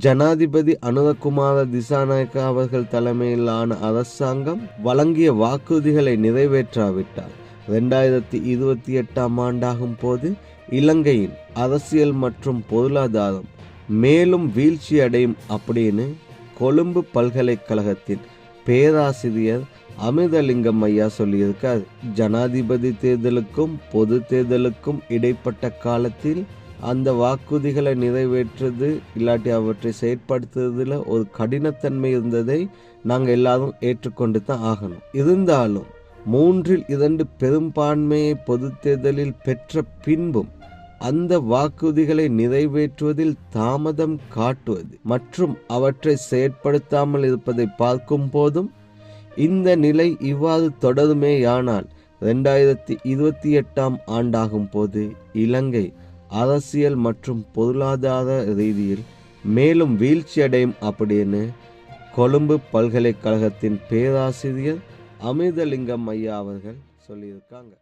ஜனாதிபதி அனுரகுமார திசாநாயக்க அவர்கள் தலைமையிலான அரசாங்கம் வழங்கிய வாக்குறுதிகளை நிறைவேற்றாவிட்டார். ரெண்டாயிரத்தி இருபத்தி எட்டாம் ஆண்டாகும் போது இலங்கையின் அரசியல் மற்றும் பொருளாதாரம் மேலும் வீழ்ச்சி அடையும் அப்படின்னு கொழும்பு பல்கலைக்கழகத்தின் பேராசிரியர் அமிர்தலிங்கம் ஐயா சொல்லியிருக்கார். ஜனாதிபதி தேர்தலுக்கும் பொது தேர்தலுக்கும் இடைப்பட்ட காலத்தில் அந்த வாக்குறுதிகளை நிறைவேற்றுறது இல்லாட்டி அவற்றை செயற்படுத்துறதுல ஒரு கடினத்தன்மை இருந்ததை நாங்கள் எல்லாரும் ஏற்றுக்கொண்டு தான் ஆகணும். இருந்தாலும் மூன்றில் இரண்டு பெரும்பான்மையை பொது தேர்தலில் பெற்ற பின்பும் அந்த வாக்குறுதிகளை நிறைவேற்றுவதில் தாமதம் காட்டுவது மற்றும் அவற்றை செயற்படுத்தாமல் இருப்பதை பார்க்கும் போதும் இந்த நிலை இவ்வாறு தொடருமேயானால் ரெண்டாயிரத்தி இருபத்தி எட்டாம் ஆண்டாகும் போது இலங்கை அரசியல் மற்றும் பொருளாதார ரீதியில் மேலும் வீழ்ச்சியடையும் அப்படின்னு கொழும்பு பல்கலைக்கழகத்தின் பேராசிரியர் அமிர்தலிங்கம் ஐயா அவர்கள் சொல்லியிருக்காங்க.